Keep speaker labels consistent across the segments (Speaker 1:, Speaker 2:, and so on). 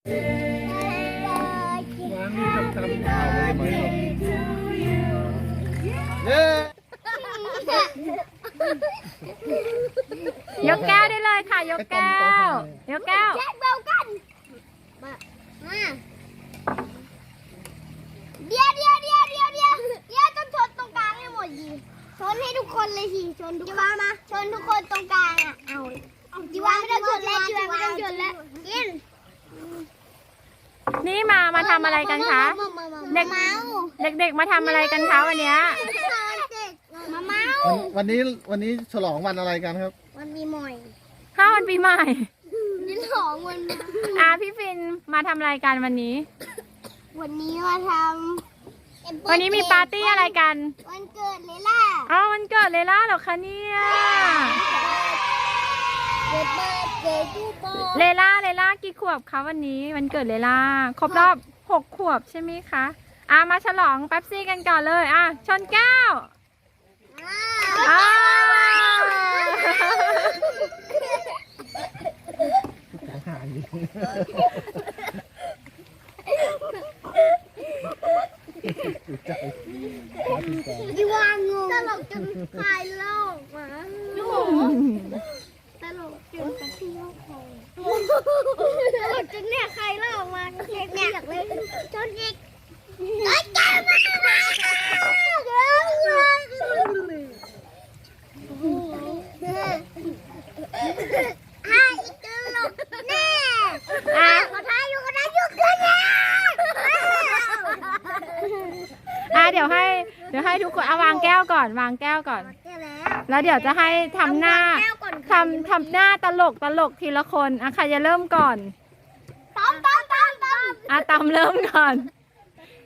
Speaker 1: ย้
Speaker 2: ยกแก้วได้เลยค่ะ ยกแก้วยกแก้ว
Speaker 3: แจ็คเบลกันมามาเดี๋ยวเดี๋ยวเดี๋ยวเดี๋ยวเดี๋ยวเดี๋ยวต้องชนตรงกลางให้หมดดีชนให้ทุกคนเลยสิชนทุกคนมาชนทุกคนตรงกลางอะเอาจีวาไม่ต้องชนแล้วจีวาไม่ต้องชนแล้วกิน
Speaker 2: นี่มา มาทำอะไรกันคะ เด็ก
Speaker 3: เมา
Speaker 2: เด็กๆ มาทำอะไรกันคะวันเนี้ย
Speaker 3: มาเมา
Speaker 1: วันวันนี้วันนี้ฉลองวันอะไรกันครับ
Speaker 3: วันมีหมอย
Speaker 2: ข้าววันปีใหม่
Speaker 3: นี่หลองวัน
Speaker 2: อะพี่ฟินมาทำอะไรกันวันนี้
Speaker 3: วันนี้มาทำ
Speaker 2: วันนี้มีปาร์ตี้อะไรกัน
Speaker 3: วันเกิดเลยล่ะ
Speaker 2: อ๋อวันเกิดเลยล่ะเหรอคะเนี่ย
Speaker 3: เกิด เล
Speaker 2: ล่าเลล่ากี่ขวบคะวันนี้วันเกิดเลล่าครบรอบหกขวบใช่ไหมคะอะมาฉลองแป๊บซี่กันก่อนเลยอะชนแก้ว
Speaker 3: อา
Speaker 2: อ่า
Speaker 1: หายอยู่
Speaker 3: ยูวางงตลกจนคลายโลกมาตลกจนกระที่โลกคงตลก จนเนี่ยใคลายโลกมาเนี่ยอยากเล่นจนอีกไอ้แกมาให้อีกตลกแน่
Speaker 2: อะ
Speaker 3: ขอท้ายอยู่ก็ได้อยู่กันนะ
Speaker 2: อะเดี๋ยวให้ เดี๋ยวให้ทุกคนเอาวางแก้วก่อน วางแก้วก่อน
Speaker 3: แก้แล้ว
Speaker 2: แล้วเดี๋ยวจะให้ทำหน้า
Speaker 3: แก้วก่อน
Speaker 2: ทำทำหน้าตลกตลกทีละคนอะใครจะเริ่มก่อน
Speaker 3: ต้อมต้อมต้อมต้อม
Speaker 2: อะตอมเริ่มก่อน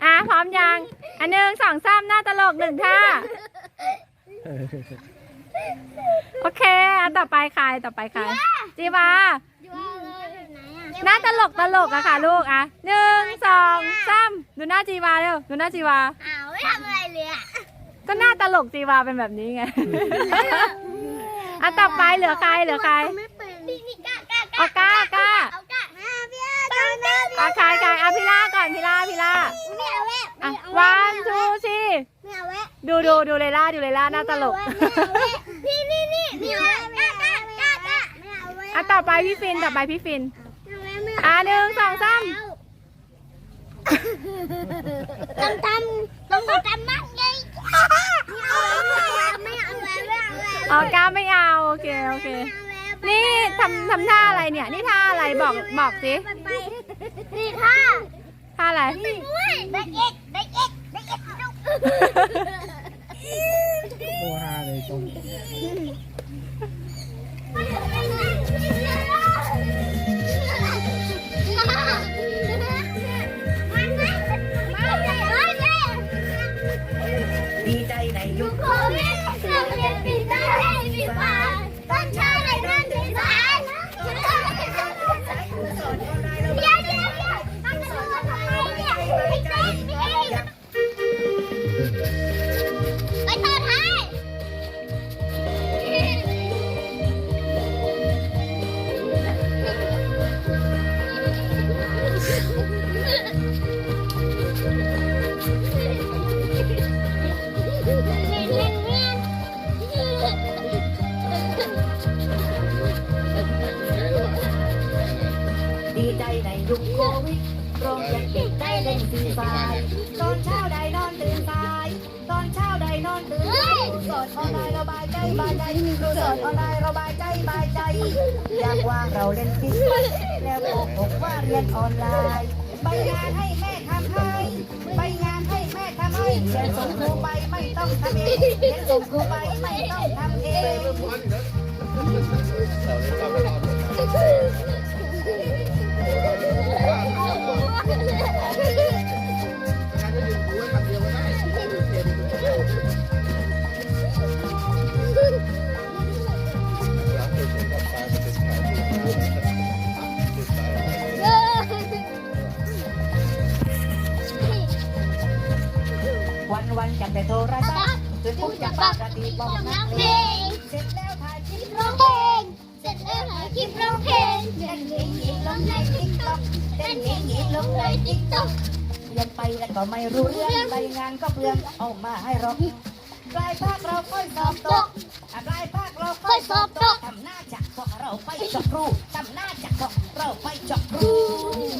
Speaker 2: อะพร้อมยังอันหนึ่งสองสามหน้าตลกหนึ่งท่าโอเคอะต่อไปใครต่อไปใครจีวา
Speaker 3: อยู่เลยไหนอะ
Speaker 2: หน้าตลกตลกอะค่ะลูกอะหนึ่งสองสามดูหน้าจีวาเร็วดูหน้าจีวา
Speaker 3: อ้าวไม่ทำอะไรเลยอะ
Speaker 2: ก็หน้าตลกจีวาเป็นแบบนี้ไง อะต่อไปเหลือใครเหลือใคร
Speaker 3: ไม่เป็นนี่นี่กล้ากล้า
Speaker 2: เอากล้ากล้า
Speaker 3: เอากล้ามาพี่อาตอนนี้
Speaker 2: อะใครใครอะพี่ล่าก่อนพี่ล่าพี่ล่า
Speaker 3: ไม่เอาแวะ
Speaker 2: อะวันทูชี
Speaker 3: ไม่เอาแวะ
Speaker 2: ดูดูดูเลล่าดูเลล่าหน้าตลก
Speaker 3: พี่นี่นี่ไม่เอาแวะกล้ากล้ากล้ากล้าไม่เอาแวะ
Speaker 2: อะต่อไปพี่ฟินต่อไปพี่ฟิน
Speaker 3: ไม่
Speaker 2: อะหนึ่งสองสาม
Speaker 3: ตำตำต้องตำมัดไงไม่เอาแวะไม่เอาแวะ
Speaker 2: อ๋อกล้าไม่ เอาโอเคโอเค นี่ทำทำท่าอะไรเนี่ย นี่ท่าอะไรบอกบอกสิ
Speaker 3: ไปนี่ท่า
Speaker 2: ท่าอะไร
Speaker 3: นี่ได้เอ็กได้เอ็กได้เอ็กลูก
Speaker 1: โมฮาเลยตรง
Speaker 3: ดี
Speaker 4: ใจในยุคโควิดโรงเรียนปิดได้เล่นฟรีไฟร์ตอนเช้าได้นอนตื่นสาย ตอนเช้าได้นอนตื่นสายดูสดออนไลน์ระบายใจบายใจดูสดออนไลน์ระบายใจบายใจ อยากว่างเราเล่นฟิตแล้วโกหกว่าเรียนออนไลน์ ไปงานให้แม่ทำให้ ไปงานให้แม่ทำให้เรียนส่งครูไปไม่ต้องทำเองเรียนส่งครูไปไม่ต้องทำเอง วันวันๆจับแต่โทรศัพท์จนปุ๊บจะปากติบอกนัก
Speaker 3: เพลง
Speaker 4: เสร็จแล้ว ถ่ายคลิป
Speaker 3: ร้องเพลงเสร็จแล้วถ่ายคลิปร้องเพลง
Speaker 4: เล่นเองอีกลงในติ๊กต็อก
Speaker 3: เเต้
Speaker 4: นหนีหนีลงเลยติ๊กต๊อกเรียนไปแล้วก็ไม่รู้เรื่องไปงานก็เปลืองเอามาให้เราปลายภาคเราค่อยสอบตกปลายภาคเราค่อยสอบตกทำหน้าจักบอกเราไปจบครูทำหน้าจักบอกเราไปจบครู
Speaker 3: นี่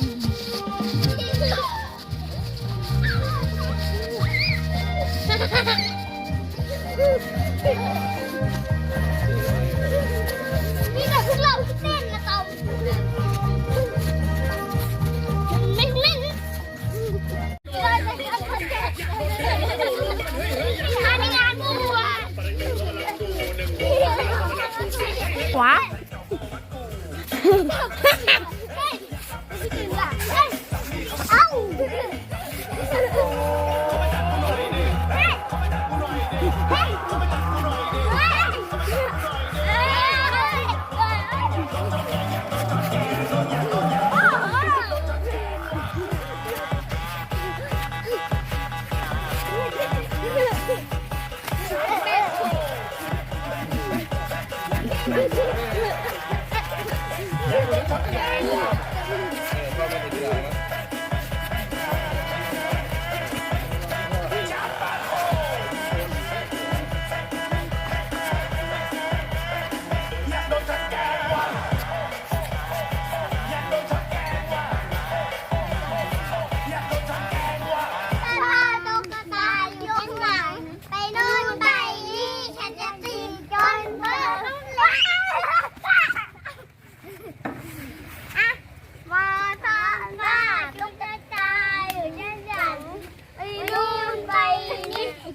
Speaker 2: ข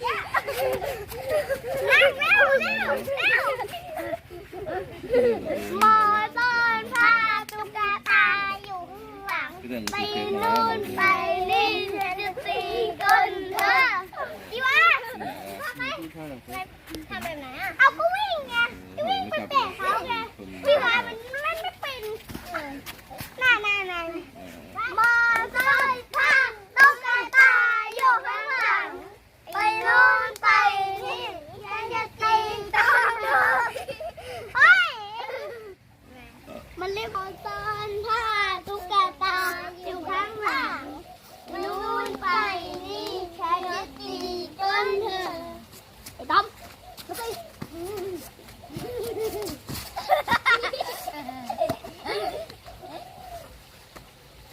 Speaker 3: นี่เร็วเร็วเร็วเร็วมอตอนพาตุ๊กตาอยู่ข้างหลัง ไปนู่นไปนี่ฉันจะตีก้นเธอดีวะทำไมทำแบบไหนอะ เอาก็วิ่งไงวิ่งไปเตะเขาไงดีวะมันเล่นไม่เป็นน่าน่าน่ามอไซค์พาตุ๊กตาอยู่ข้างหลัง ไปนู่นไปนี่ฉันจะตีก้นเธอเฮ้ย มันเรียกว่าตอนผ้าตุ๊กตาอยู่ข้างหลังนู่นไปนี่ฉันจะตีจนเธอไอ้ต้อมมาสิ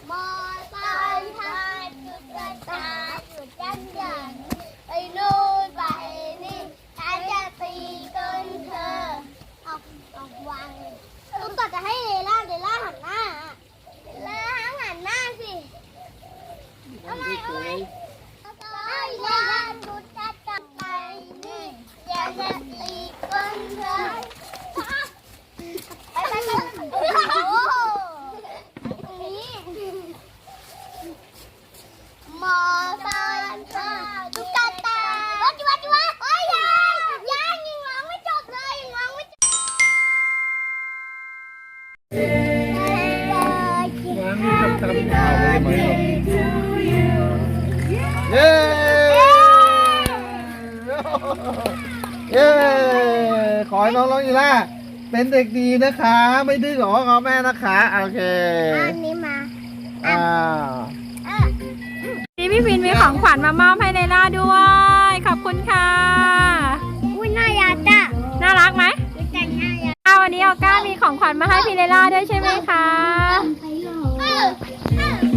Speaker 3: มอตอนผ้าตุ๊กตาอยู่ด้านหลังไปนู่นไปนี่ฉันจะตีจนเธอเอาเอาวางเลย ต้องตัดจะให้เลล่าเลล่าหันหน้าอะเลล่าหันหน้าสิเอาไหมเอาไหมให้เลล่าดูจะจับไปนี่อย่าจะตีก้นเธอไปไปไปโอ้โหตรงนี้มอตานข้าตุ๊กตาวัดจิวัดจิวัดโอ้ยยายยายยังร้องไม่จบเลยยังร้องไม่จบ
Speaker 1: วาง นี่กับตำข่าวไปเลยไหมเย้เย้ ขอให้น้องน้องอีล่าเป็นเด็กดีนะคะ ไม่ดื้อหรอกับแม่นะคะ โอเค
Speaker 3: อันนี้มา
Speaker 1: อ่า
Speaker 3: เออ
Speaker 2: นี่พี่ฟินมีของขวัญมามอบให้เลล่าด้วย ขอบคุณค่ะ
Speaker 3: อุ้ยน่ารักอะ
Speaker 2: น่ารักไหม
Speaker 3: รู้จักน่ารัก
Speaker 2: อ้าววันนี้ออก้ามีของขวัญมาให้พี่เลล่าด้วยใช่ไหมคะ
Speaker 3: う